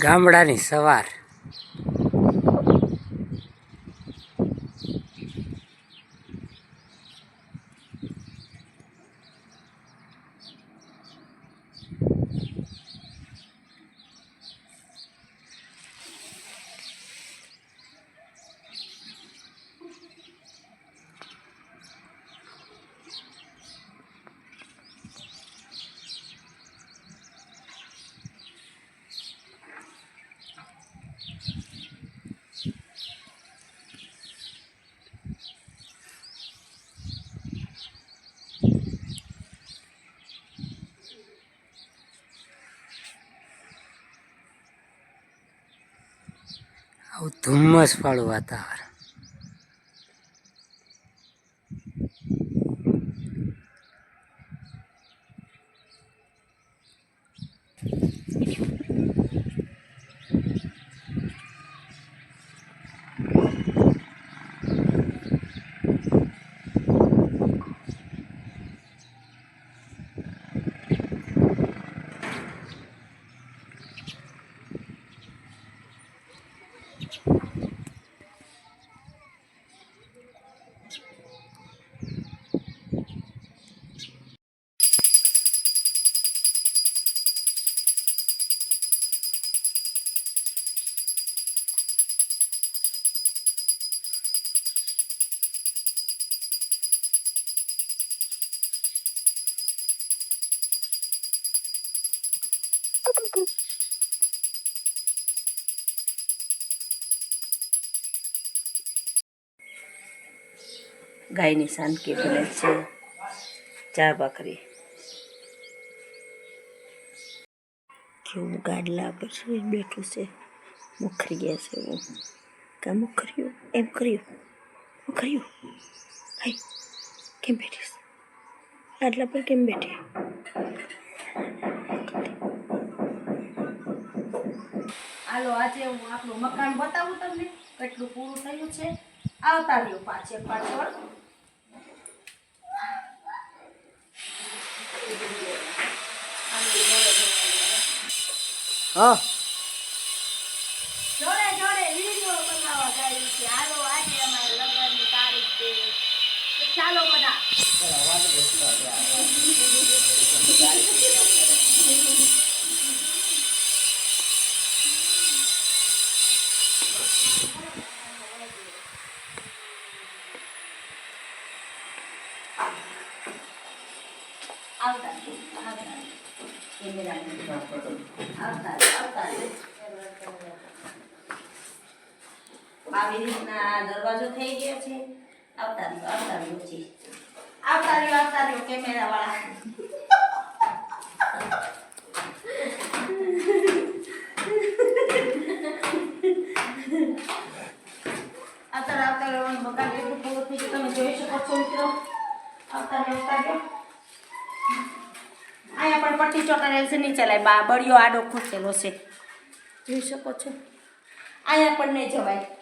ગામડાની સવાર. ધુમ્મસ ધુમ્મસવાળું વાતાવરણ. વાળું વાતાવરણ ગાયની સાનકી બને છે ચા ભાખરી કેવું ગાડલા પર સુઈ બેઠું છે મુખરી ગયા છે એવું કા મુખર્યું એમ કર્યું મુખર્યું હાય કેમ બેઠીશ ગાડલા પર કેમ બેઠી હાલો, આજે હું આપણું મકાન બતાવું તમને કેટલું પૂરું થયું છે. આવતા રહ્યો પાછળ પાછળ. હા જોડે જોડે વીડિયો બનાવવા જાય છે હાલો આજે અમારે લગ્નની તારીખ છે તો ચાલો બધા આવતા રહ્યો, આવતા રહ્યો. કેમેરા આવતા રહ્યો, આવતા રહ્યો. આવી રીતના દરવાજો થઈ ગયો છે. આવતા રહ્યો આવતા રહ્યો છે આવતા રહ્યો આવતા રહ્યો, કેમેરા વાળા. આવતા આવતા તમે જોઈ શકો છો, મિત્રો. આવતા અહીંયા પણ પટ્ટી ચોટાડેલ છે, નીચે લાય બા, બળિયો આડો ખોચેલો છે. જોઈ શકો છો? અહીંયા પણ નહીં જવાય.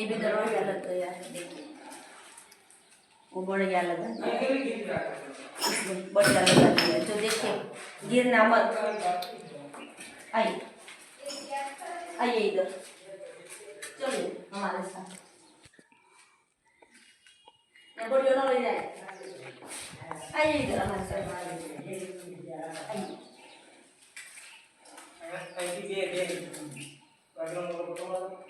ये भी दरवाज़ा लग गया है देखिए। वो बढ़िया लगा दिया इसमें बढ़िया लगा दिया जो देखिए गिरना मत आइए। आइए इधर। चलिए हमारे साथ। बढ़िया ना ले जाए। आइए इधर हमारे साथ। आइए। ये। भी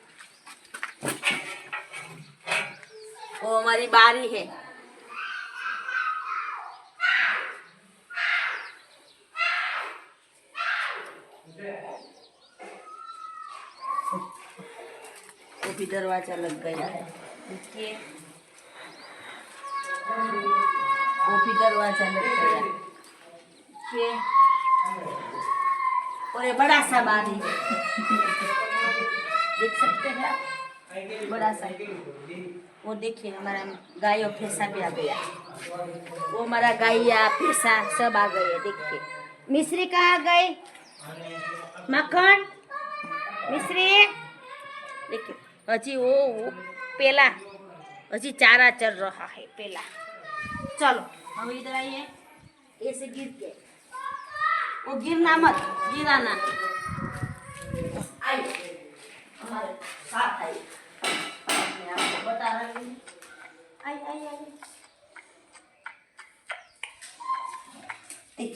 वो हमारी बारी है। वो भी दरवाज़ा लग गया है। देखिए। वो भी दरवाज़ा लग गया। देखिए। और ये बड़ा सा बारी है। देख सकते हैं आप? बड़ा सा। वो देखिए, हमारा गाय और भैंसा भी आ गया। वो हमारा गाय भैंसा सब आ गए देखिए। मिश्री कहाँ गए मक्खन। मिश्री। देखिए हजी वो वो पेला। हजी चारा चल रहा है, पेला। चलो, हम इधर आइए। ऐसे गिर के वो गिरना मत, गिराना। आइए, हमारे साथ आइए मैं आपको बता रही हूँ आइए आइए आइए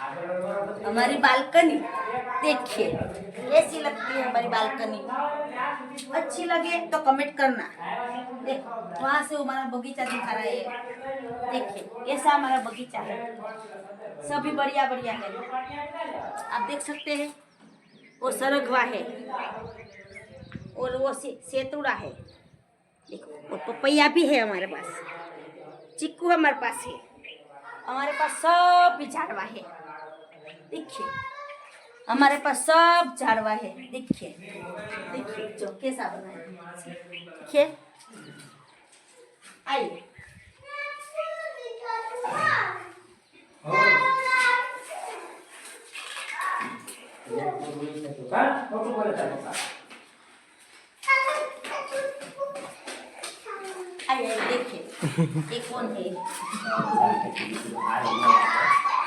हमारी बालकनी देखिए कैसी लगती है हमारी बालकनी। अच्छी लगे तो कमेंट करना। देखो वहाँ से हमारा बगीचा दिखा रहा है। देखिए ऐसा हमारा बगीचा है। सभी बढ़िया बढ़िया है। आप देख सकते हैं वो सरगवा है। और वो से, सेतुड़ा है। देखो और पपैया भी है हमारे पास। चिक्कू हमारे पास है। हमारे पास सब झाड़वा है। देखिए हमारे पास सब झाड़वा है देखिए देखिए जो कैसा बना है। देखिए आइए देखिए ये कौन है?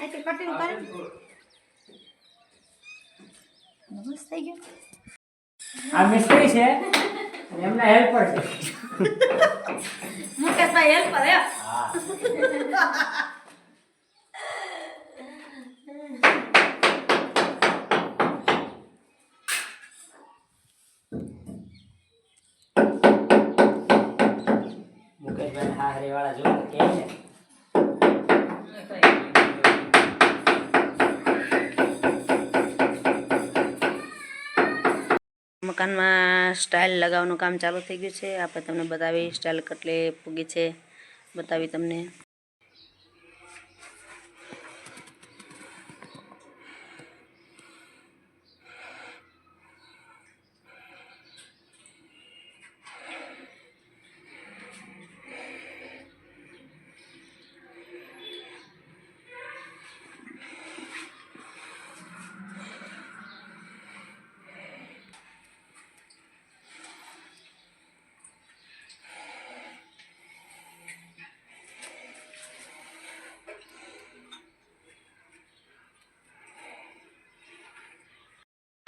આથી કટિંગ કરી થઈ છે એમના હેલ્પર છે મુકેશ ભાઈ હેલ્પર હે મુકેશભાઈ વાળા જો કેમ છે મકાનમાં સ્ટાઇલ લગાવવાનું કામ ચાલુ થઈ ગયું છે. આપણે તમને બતાવી સ્ટાઇલ કેટલી પૂગી છે, બતાવી તમને.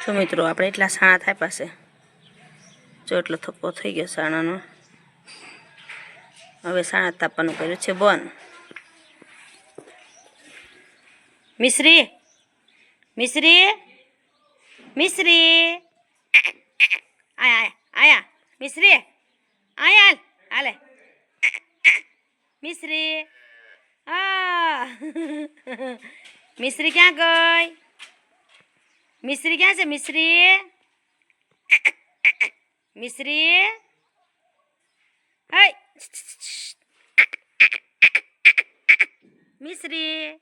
જો મિત્રો, આપણે એટલા સાણા થાય પાસે જો એટલો થપ્પો થઈ ગયો સાણાનો. હવે સાણા તાપવાનું કર્યું છે બંધ. મિશ્રી મિશ્રી મિશ્રી. આયા આયા મિશ્રી, આયા, હાલે મિશ્રી આ મિશ્રી ક્યાં ગઈ? મિશ્રી ક્યાં છે? મિશ્રી? મિશ્રી? હાય મિશ્રી.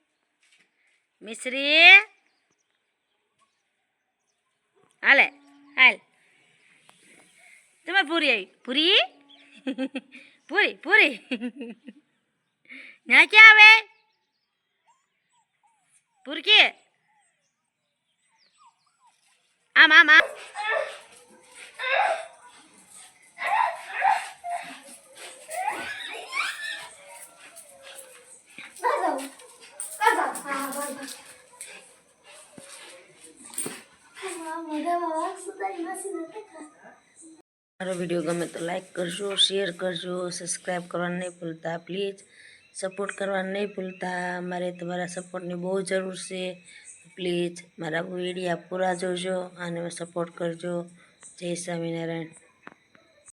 મિશ્રી. હાલે. હાલ. તમે પૂરી આવી. પૂરી? પૂરી પૂરી. ત્યાં ક્યાં આવે? પૂરકી આમ આમ આમ મારો વિડીયો ગમે તો લાઈક કરજો શેર કરજો સબસ્ક્રાઈબ કરવાનું નહીં ભૂલતા પ્લીઝ સપોર્ટ કરવાનું નહીં ભૂલતા મારે તમારા સપોર્ટની બહુ જરૂર છે પ્લીઝ મારા વિડીયા પૂરા જોજો અને સપોર્ટ કરજો. જય સ્વામિનારાયણ.